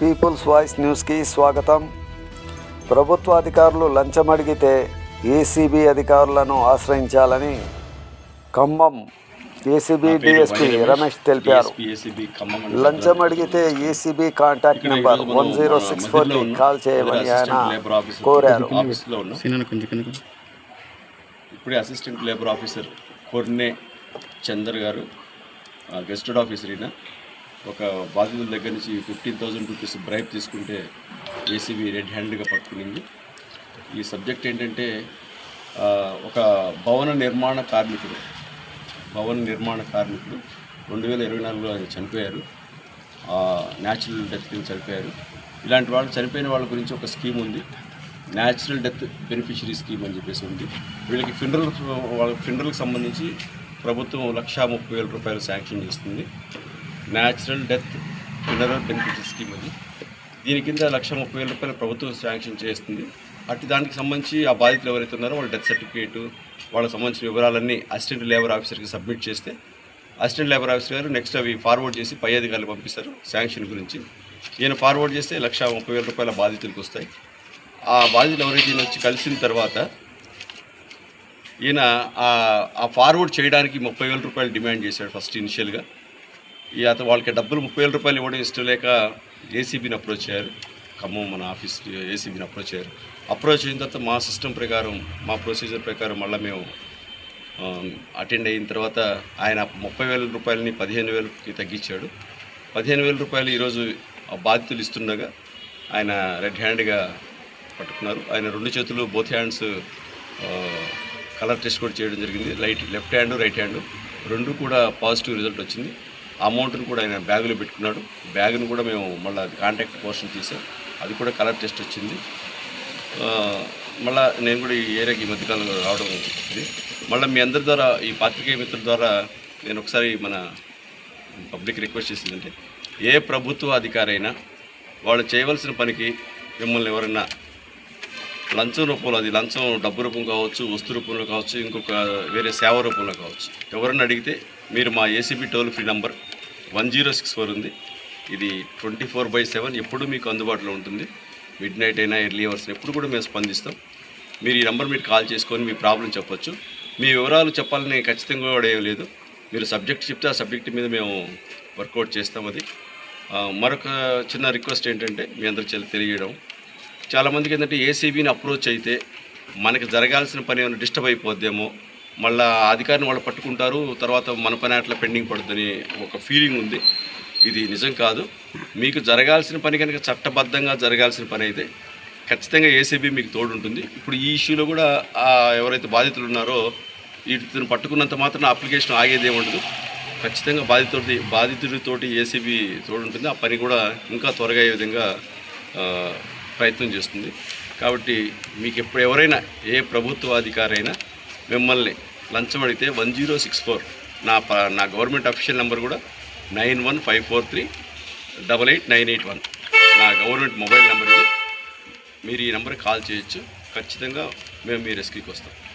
Peoples voice న్యూస్కి స్వాగతం. ప్రభుత్వ అధికారులు లంచం అడిగితే ఏసీబీ అధికారులను ఆశ్రయించాలని ఖమ్మం ఏసీబీ డిఎస్పీ రమేష్ తెలిపారు. లంచం అడిగితే ACB contact number one zero six ఫోర్కి. కాల్ చేయమని ఆయన కోరారు. ఇప్పుడే assistant labour officer Korne Chandar గారు గెస్టెడ్ ఆఫీసర్ ఈయన. ఒక బాధితుల దగ్గర నుంచి ఫిఫ్టీన్ థౌజండ్ రూపీస్ బ్రైబ్ తీసుకుంటే ఏసీబీ రెడ్ హ్యాండ్గా పట్టుకునింది. ఈ సబ్జెక్ట్ ఏంటంటే ఒక భవన నిర్మాణ కార్మికుడు భవన నిర్మాణ కార్మికుడు రెండు వేల ఇరవై నాలుగులో ఆయన చనిపోయారు. న్యాచురల్ డెత్ కింద చనిపోయారు. ఇలాంటి వాళ్ళు చనిపోయిన వాళ్ళ గురించి ఒక స్కీమ్ ఉంది. న్యాచురల్ డెత్ బెనిఫిషరీ స్కీమ్ అని చెప్పేసి ఉంది. వీళ్ళకి ఫినరల్ వాళ్ళ ఫినరల్కి సంబంధించి ప్రభుత్వం లక్షా ముప్పై వేల రూపాయలు శాంక్షన్ చేస్తుంది. Natural death funeral benefit scheme అది. దీని కింద లక్ష ముప్పై వేల రూపాయలు ప్రభుత్వం శాంక్షన్ చేస్తుంది. అటు దానికి సంబంధించి ఆ బాధితులు ఎవరైతే ఉన్నారో వాళ్ళ డెత్ సర్టిఫికేట్ వాళ్ళకి సంబంధించిన వివరాలన్నీ అసిస్టెంట్ లేబర్ ఆఫీసర్కి సబ్మిట్ చేస్తే అసిస్టెంట్ లేబర్ ఆఫీసర్ గారు నెక్స్ట్ అవి ఫార్వర్డ్ చేసి పై అధికారులు పంపిస్తారు శాంక్షన్ గురించి. ఈయన ఫార్వర్డ్ చేస్తే లక్ష ముప్పై వేల రూపాయల బాధితులకు వస్తాయి. ఆ బాధితులు ఎవరైతే ఈయన వచ్చి కలిసిన తర్వాత ఈయన ఆ- ఆ ఫార్వర్డ్ చేయడానికి ముప్పై వేల రూపాయలు డిమాండ్ చేశాడు ఫస్ట్ ఇనిషియల్గా ఈ అతను వాళ్ళకి డబ్బులు ముప్పై వేల రూపాయలు ఇవ్వడం ఇష్టం లేక ఏసీబీని అప్రోచ్ అయ్యారు ఖమ్మం మన ఆఫీస్ ఏసీబీని అప్రోచ్ అయ్యారు అప్రోచ్ అయిన తర్వాత మా సిస్టమ్ ప్రకారం మా ప్రొసీజర్ ప్రకారం మళ్ళీ మేము అటెండ్ అయిన తర్వాత ఆయన ముప్పై వేల రూపాయలని పదిహేను వేలకి తగ్గించాడు. పదిహేను వేల రూపాయలు ఈరోజు బాధితులు ఇస్తుండగా ఆయన రెడ్ హ్యాండ్గా పట్టుకున్నారు. ఆయన రెండు చేతులు బోత్ హ్యాండ్స్ కలర్ టెస్ట్ కూడా చేయడం జరిగింది. Light left hand right hand రెండు కూడా పాజిటివ్ రిజల్ట్ వచ్చింది. అమౌంట్ని కూడా ఆయన బ్యాగులో పెట్టుకున్నాడు. బ్యాగ్ను కూడా మేము మళ్ళీ కాంటాక్ట్ పోర్షన్ తీసాం. అది కూడా కలర్ టెస్ట్ వచ్చింది. మళ్ళీ నేను కూడా ఈ ఏరియాకి ఈ మధ్యకాలంలో రావడం ఇది. మళ్ళీ మీ అందరి ద్వారా ఈ పాత్రికేయ మిత్రుల ద్వారా నేను ఒకసారి మన పబ్లిక్ రిక్వెస్ట్ చేసిందంటే ఏ ప్రభుత్వ అధికారైనా వాళ్ళు చేయవలసిన పనికి మిమ్మల్ని ఎవరైనా లంచం రూపంలో అది లంచం డబ్బు రూపం కావచ్చు వస్తు రూపంలో కావచ్చు ఇంకొక వేరే సేవ రూపంలో కావచ్చు. ఎవరన్నా అడిగితే మీరు మా ACB toll free number one zero six four ఉంది. ఇది ట్వంటీ ఫోర్ బై సెవెన్ ఎప్పుడు మీకు అందుబాటులో ఉంటుంది. మిడ్ నైట్ అయినా ఎర్లీ అవర్స్ ఎప్పుడు కూడా మేము స్పందిస్తాం. మీరు ఈ నెంబర్ మీరు కాల్ చేసుకొని మీ ప్రాబ్లం చెప్పొచ్చు. మీ వివరాలు చెప్పాలని ఖచ్చితంగా కూడా ఏం లేదు మీరు సబ్జెక్ట్ చెప్తే ఆ సబ్జెక్ట్ మీద మేము వర్కౌట్ చేస్తాం అది. మరొక చిన్న రిక్వెస్ట్ ఏంటంటే మీ అందరికి తెలియజేయడం చాలామందికి ఏంటంటే ఏసీబీని అప్రోచ్ అయితే మనకి జరగాల్సిన పని ఏమైనా డిస్టర్బ్ అయిపోద్దేమో మళ్ళీ ఆ అధికారిని వాళ్ళు పట్టుకుంటారు తర్వాత మన పని అట్లా పెండింగ్ పడుతుందని ఒక ఫీలింగ్ ఉంది. ఇది నిజం కాదు. మీకు జరగాల్సిన పని కనుక చట్టబద్ధంగా జరగాల్సిన పని అయితే ఖచ్చితంగా ఏసీబీ మీకు తోడుంటుంది. ఇప్పుడు ఈ ఇష్యూలో కూడా ఎవరైతే బాధితులు ఉన్నారో వీటిని పట్టుకున్నంత మాత్రం అప్లికేషన్ ఆగేదే ఉండదు. ఖచ్చితంగా బాధితుడి బాధితుడితోటి ఏసీబీ తోడుంటుంది. ఆ పని కూడా ఇంకా త్వరగా అయ్యే విధంగా ప్రయత్నం చేస్తుంది. కాబట్టి మీకు ఎప్పుడు ఎవరైనా ఏ ప్రభుత్వ అధికారైనా మిమ్మల్ని లంచం అడిగితే వన్ జీరో సిక్స్ ఫోర్ నా ప- నా గవర్నమెంట్ అఫీషియల్ నెంబర్ కూడా nine one five four three double eight nine eight one. నా గవర్నమెంట్ మొబైల్ నెంబర్ ఇది. మీరు ఈ నెంబర్కి కాల్ చేయొచ్చు. ఖచ్చితంగా మేము మీ రెస్క్యూకి వస్తాం.